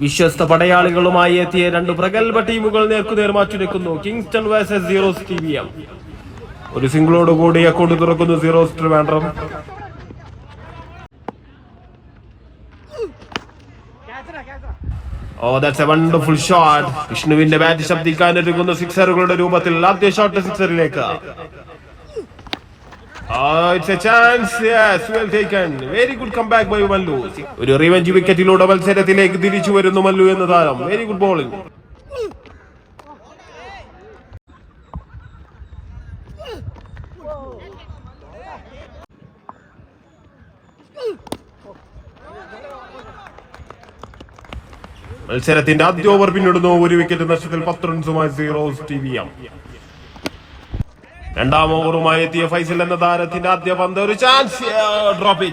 വിശ്വസ്ത പടയാളികളുമായി എത്തിയ രണ്ട് പ്രഗത്ഭ ടീമുകൾ നേർക്കുനേർ മാറ്റുരക്കുന്നു കിങ്സ്റ്റൺ വേഴ്സസ് സീറോസ് ടി ഒരു സിംഗിളോട് കൂടി അക്കൗണ്ട് തുറക്കുന്നു Heroes Trivandrum. Oh that's a wonderful shot വിഷ്ണുവിന്റെ ബാറ്റ് ശബ്ദിക്കാൻ ഒരുങ്ങുന്ന സിക്സറുകളുടെ രൂപത്തിൽ ആദ്യ ഷോട്ട് സിക്സറിലേക്ക് Very good comeback by Mallu. ഒരു റിവഞ്ച് വിക്കറ്റിലൂടെ മത്സരത്തിലേക്ക് തിരിച്ചു വരുന്നു മല്ലു എന്ന താരം. വെരി ഗുഡ് ബോളിംഗ് മത്സരത്തിന്റെ ആദ്യ ഓവർ പിന്നിടുന്നു. ഒരു വിക്കറ്റ് നഷ്ടത്തിൽ പത്ത് റൺസുമായി സീറോസ് ടി വി എം രണ്ടാം ഓവറുമായി എത്തിയ ഫൈസൽ എന്ന താരത്തിന്റെ ആദ്യ പന്ത് ഒരു ചാൻസ് ഡ്രോപ്പ്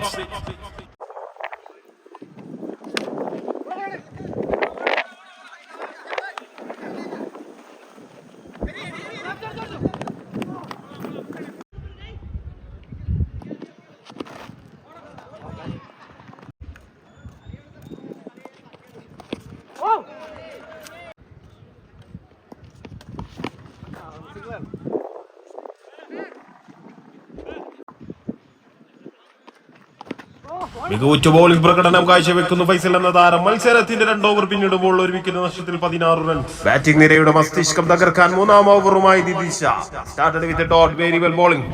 മികവുറ്റ ബോളിംഗ് പ്രകടനം കാഴ്ചവെക്കുന്നു ഫൈസൽ എന്ന താരം. മത്സരത്തിന്റെ രണ്ട് ഓവർ പിന്നിടുമ്പോൾ ഒരു വിക്കറ്റ് നഷ്ടത്തിൽ പതിനാറ് റൺസ് ബാറ്റിംഗ് നിരയുടെ മസ്തിഷ്കം തകർക്കാൻ മൂന്നാം ഓവറുമായി ദിദിശ. Started with dot variable bowling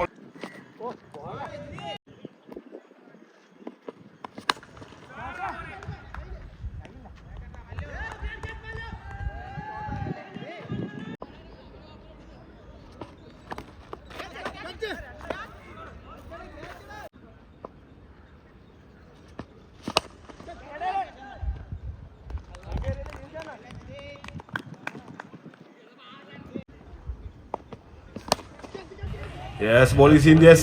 Yes, bowling in the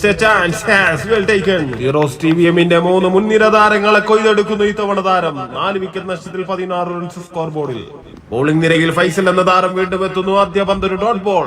has well taken taken. Heroes ടിവിഎമ്മിന്റെ മൂന്ന് മുൻനിര താരങ്ങളെ കൊയ്തെടുക്കുന്നു ഇത്തവണ താരം. നാല് വിക്കറ്റ് നഷ്ടത്തിൽ പതിനാറ് റൺസ് സ്കോർ ബോർഡിൽ ബോളിംഗ് നിരയിൽ ഫൈസൽ എന്ന താരം വീണ്ടും എത്തുന്നു. ആദ്യ പന്തൊരു ഡോട്ട് ബോൾ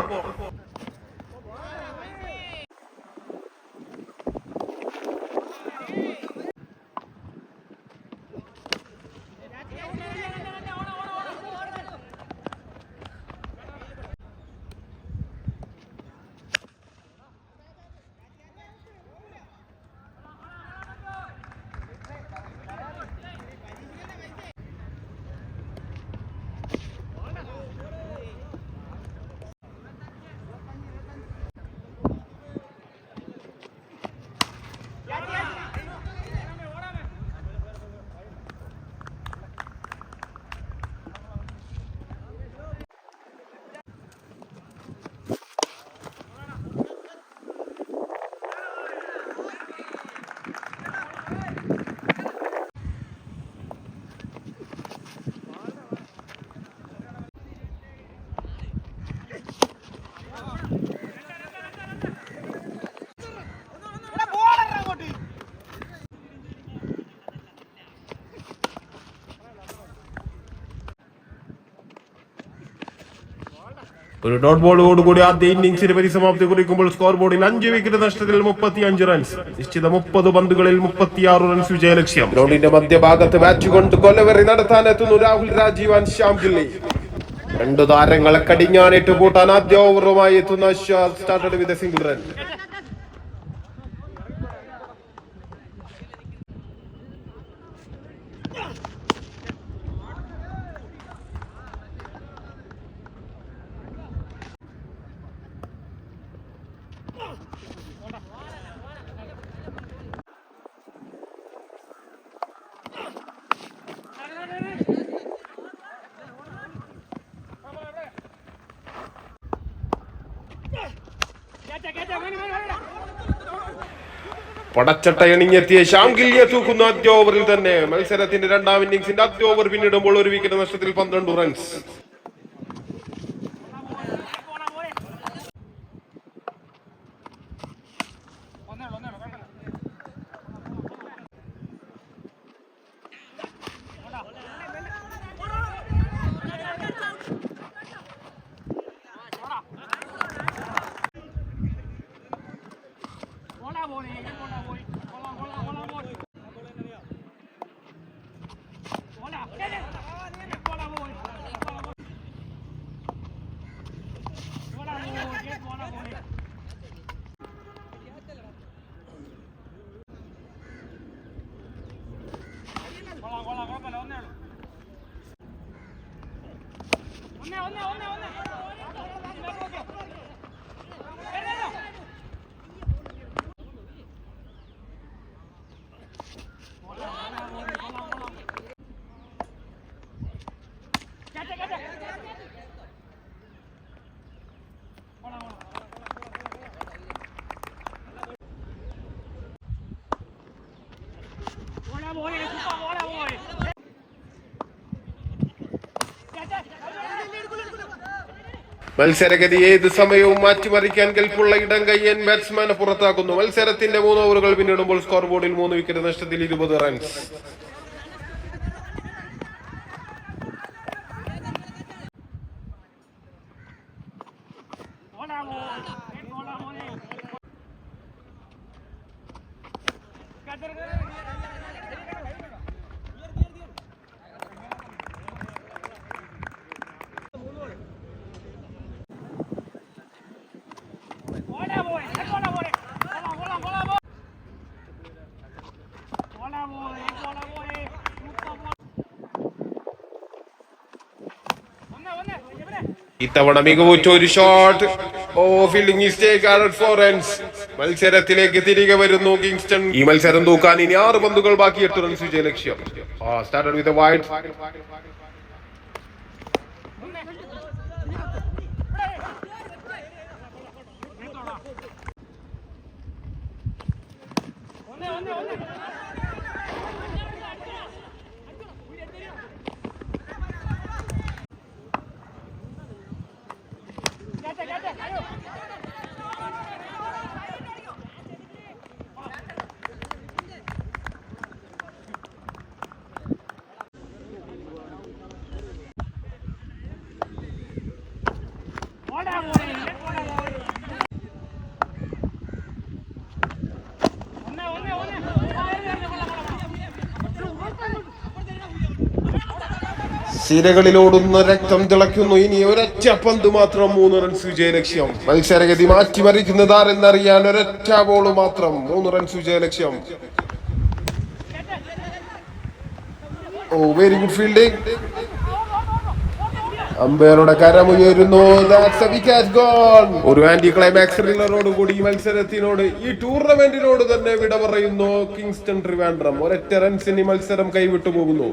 ഒരു ഡോട്ട് ബോളോട് കൂടി ആദ്യ ഇന്നിംഗ്സിന് പരിസമാപ്തി കുറിക്കുമ്പോൾ സ്കോർ ബോർഡിൽ അഞ്ച് വിക്കറ്റ് നഷ്ടത്തിൽ മുപ്പത്തി അഞ്ച് റൺസ് നിശ്ചിത മുപ്പത് പന്തുകളിൽ മുപ്പത്തിയാറ് റൺസ് വിജയലക്ഷ്യം. ഗ്രൗണ്ടിന്റെ മധ്യഭാഗത്ത് ബാറ്റ് കൊണ്ട് കൊലവെറി നടത്താനെത്തുന്നു രാഹുൽ രാജീവ് ശ്യാം ഗില്ലി. രണ്ടു താരങ്ങളെ കടിഞ്ഞാണിട്ട് കൂട്ടാൻ ആദ്യ ഓവറുമായി എത്തുന്ന സ്റ്റാർട്ടഡ് വിത്ത് സിംഗിൾ റൺ പടച്ചട്ട എണിഞ്ഞെത്തിയ ശ്യാം ഗില്ലിയെ തൂക്കുന്ന ആദ്യ ഓവറിൽ തന്നെ മത്സരത്തിന്റെ രണ്ടാം ഇന്നിംഗ്സിന്റെ ആദ്യ ഓവർ പിന്നിടുമ്പോൾ ഒരു വിക്കറ്റ് നഷ്ടത്തിൽ പന്ത്രണ്ട് റൺസ് മത്സരഗതി ഏത് സമയവും മാറ്റിമറിക്കാൻ കെൽപ്പുള്ള ഇടം കയ്യൻ ബാറ്റ്സ്മാനെ പുറത്താക്കുന്നു. മത്സരത്തിന്റെ മൂന്ന് ഓവറുകൾ പിന്നിടുമ്പോൾ സ്കോർ ബോർഡിൽ മൂന്ന് വിക്കറ്റ് നഷ്ടത്തിൽ ഇരുപത് റൺസ് ഇത്തവണ മികവുറ്റ ഒരു ഷോട്ട് ഓ ഫീൽഡിംഗ് മിസ്റ്റേക്ക് മത്സരത്തിലേക്ക് തിരികെ വരുന്നു കിങ്സ്റ്റൺ ഈ മത്സരം തൂക്കാൻ ഇനി ആറ് പന്തുകൾ ബാക്കി എട്ട് റൺസ് വിജയ ലക്ഷ്യം. സ്റ്റാർട്ടഡ് വിത്ത് വൈഡ് സിരകളിലോടുന്ന രക്തം തിളയ്ക്കുന്നു. ഇനി ഒരൊറ്റ പന്ത് മാത്രം മൂന്ന് റൺസ് വിജയലക്ഷ്യം. മത്സരഗതി മാറ്റിമറിക്കുന്നത് ആരെന്നറിയാൻ ഒരൊറ്റ ബോൾ മാത്രം മൂന്ന് റൺസ് വിജയലക്ഷ്യം. ഓ വെരി ഗുഡ് ഫീൽഡിംഗ് അമ്പയറുടെ കരമുയരുന്നു. ഒരു ആന്റി ക്ലൈമാക്സ് കൂടി ഈ മത്സരത്തിനോട് ഈ ടൂർണമെന്റിനോട് തന്നെ വിട പറയുന്നു. കിങ്സ്റ്റൺ ട്രിവാൻഡ്രം ഒരൊറ്റ റൺസിന് മത്സരം കൈവിട്ടു പോകുന്നു.